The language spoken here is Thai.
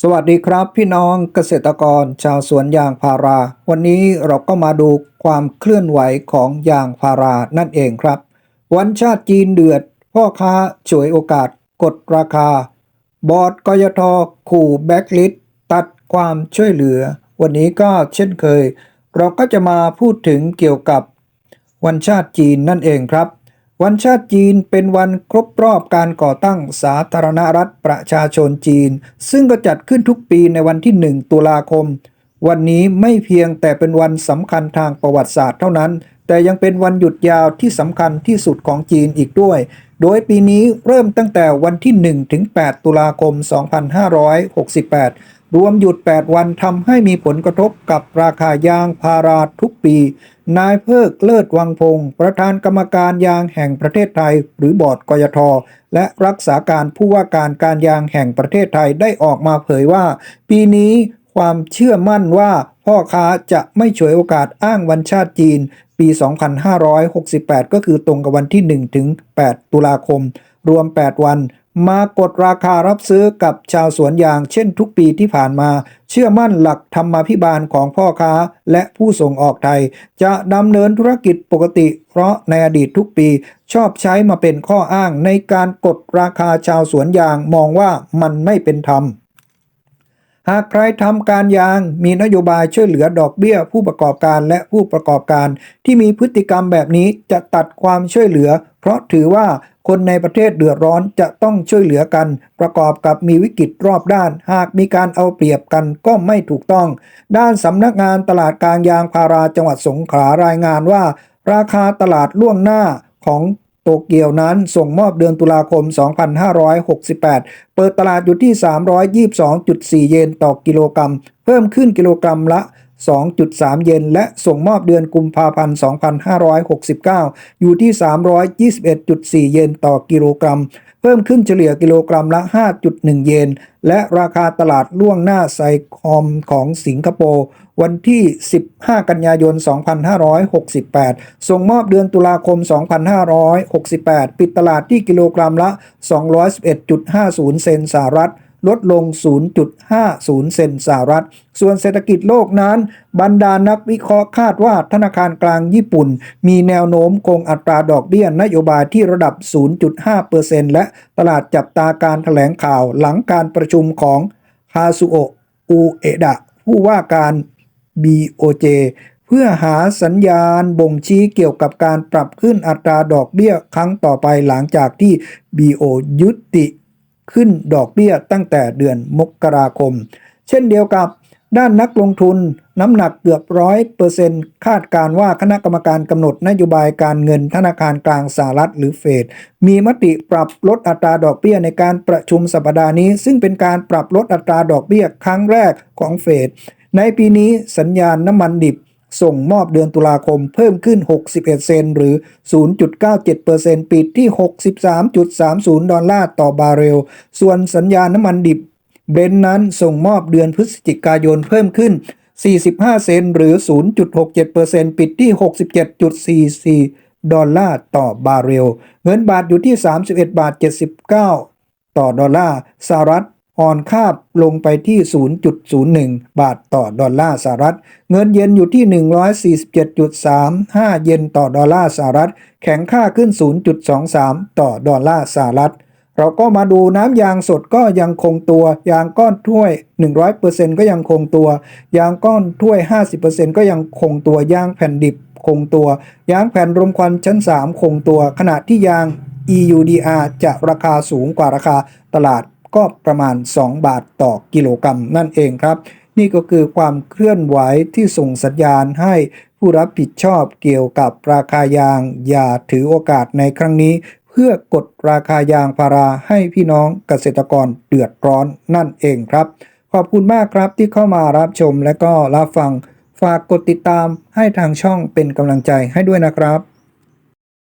สวัสดีครับพี่น้องเกษตรกรชาวสวนยางพารา วันนี้เราก็มาดูความเคลื่อนไหวของยางพารานั่นเองครับ วันชาติจีนเดือด พ่อค้าฉวยโอกาสกดราคา บอร์ดกยทขู่แบ็กลิสต์ตัดความช่วยเหลือ วันนี้ก็เช่นเคย เราก็จะมาพูดถึงเกี่ยวกับวันชาติจีนนั่นเองครับ วันชาติจีนเป็นวันครบรอบการก่อตั้งสาธารณรัฐประชาชนจีน ซึ่งก็จัดขึ้นทุกปีในวันที่ 1 ตุลาคม วันนี้ไม่เพียงแต่เป็นวันสำคัญทางประวัติศาสตร์เท่านั้น แต่ยังเป็นวันหยุดยาวที่สำคัญที่สุดของจีนอีกด้วย โดยปีนี้เริ่มตั้งแต่วันที่ 1 ถึง 8 ตุลาคม 2568 รวมหยุด 8 วันทำให้มีผลกระทบกับราคายางพาราทุกปี นายเพิกเลิศวังพงศ์ประธานกรรมการยางแห่งประเทศไทย หรือบอร์ดกยท และรักษาการผู้ว่าการการยางแห่งประเทศไทยได้ออกมาเผยว่า ปีนี้ความเชื่อมั่นว่าพ่อค้าจะไม่ฉวยโอกาสอ้างวันชาติจีน ปี 2568 ก็คือตรงกับวันที่ 1 ถึง 8 ตุลาคม รวม 8 วัน มากดราคารับซื้อกับชาวสวนยางเช่นทุกปีที่ผ่านมา เชื่อมั่นหลักธรรมาภิบาลของพ่อค้าและผู้ส่งออกไทย จะดำเนินธุรกิจปกติ เพราะในอดีตทุกปีชอบใช้มาเป็นข้ออ้างในการกดราคาชาวสวนยางมองว่ามันไม่เป็นธรรมหากใครทำการยางมีนโยบายช่วยเหลือดอกเบี้ยผู้ประกอบการและผู้ประกอบการ ที่มีพฤติกรรมแบบนี้จะตัดความช่วยเหลือ เพราะถือว่า คนในประเทศเดือดร้อนจะต้องช่วยเหลือกัน ประกอบกับมีวิกฤตรอบด้าน หากมีการเอาเปรียบกันก็ไม่ถูกต้อง ด้านสำนักงานตลาดกลางยางพาราจังหวัดสงขลารายงานว่า ราคาตลาดล่วงหน้าของโตเกียวนั้นส่งมอบเดือนตุลาคม 2568 เปิดตลาดอยู่ที่ 322.4 เยนต่อกิโลกรัม เพิ่มขึ้นกิโลกรัมละ 2.3 เยนและส่งมอบเดือนกุมภาพันธ์ 2569 อยู่ที่ 321.4 เยนต่อกิโลกรัม เพิ่มขึ้นเฉลี่ยกิโลกรัมละ 5.1 เยน และราคาตลาดล่วงหน้าไซคอมของสิงคโปร์วันที่ 15 กันยายน 2568 ส่งมอบเดือนตุลาคม 2568 ปิดตลาดที่กิโลกรัมละ 211.50 เซนสหรัฐ ลดลง 0.50 เซนสหรัฐ ส่วนเศรษฐกิจโลกนั้น บรรดานักวิเคราะห์คาดว่าธนาคารกลางญี่ปุ่น มีแนวโน้มคงอัตราดอกเบี้ยนโยบายที่ระดับ 0.5%และตลาดจับตาการแถลงข่าวหลังการประชุมของคาซุโอะอูเอดะผู้ว่าการ BOJ เพื่อหาสัญญาณบ่งชี้เกี่ยวกับการปรับขึ้นอัตราดอกเบี้ยครั้งต่อไปหลังจากที่ BO ยุติ ขึ้นดอกเบี้ยตั้งแต่เดือนมกราคม เช่นเดียวกับด้านนักลงทุนน้ำหนักเกือบร้อยเปอร์เซ็นต์คาดการว่าคณะกรรมการกำหนดนโยบายการเงินธนาคารกลางสหรัฐหรือเฟดมีมติปรับลดอัตราดอกเบี้ยในการประชุมสัปดาห์นี้ ซึ่งเป็นการปรับลดอัตราดอกเบี้ยครั้งแรกของเฟดในปีนี้สัญญาณน้ำมันดิบ ส่งมอบเดือนตุลาคมเพิ่มขึ้น 61 เซนหรือ 0.97%ปิดที่ 63.30 ดอลลาร์ต่อบาร์เรล ส่วนสัญญาณน้ำมันดิบเบรนนั้นส่งมอบเดือนพฤศจิกายนเพิ่มขึ้น 45 เซนต์หรือ 0.67%ปิดที่ 67.44 ดอลลาร์ต่อบาร์เรล เงินบาทอยู่ที่ 31 บาท 79 ต่อดอลลาร์สหรัฐ อ่อนค่าลงไปที่ 0.01 บาทต่อดอลลาร์สหรัฐ เงินเยนอยู่ที่ 147.35 เยนต่อดอลลาร์สหรัฐ แข็งค่าขึ้น 0.23 ต่อดอลลาร์สหรัฐ เราก็มาดูน้ำยางสดก็ยังคงตัว ยางก้อนถ้วย 100%ก็ยังคงตัว ยางก้อนถ้วย 50%ก็ยังคงตัวยางแผ่นดิบคงตัว ยางแผ่นรมควันชั้น 3 คงตัว ขณะที่ยาง EUDR จะราคาสูงกว่าราคาตลาด ก็ประมาณ 2 บาทต่อกิโลกรัมนั่นเองครับ นี่ก็คือความเคลื่อนไหวที่ส่งสัญญาณให้ผู้รับผิดชอบเกี่ยวกับราคายาง อย่าถือโอกาสในครั้งนี้ เพื่อกดราคายางพาราให้พี่น้องเกษตรกรเดือดร้อนนั่นเองครับ ขอบคุณมากครับที่เข้ามารับชมและก็รับฟัง ฝากกดติดตามให้ทางช่องเป็นกำลังใจให้ด้วยนะครับ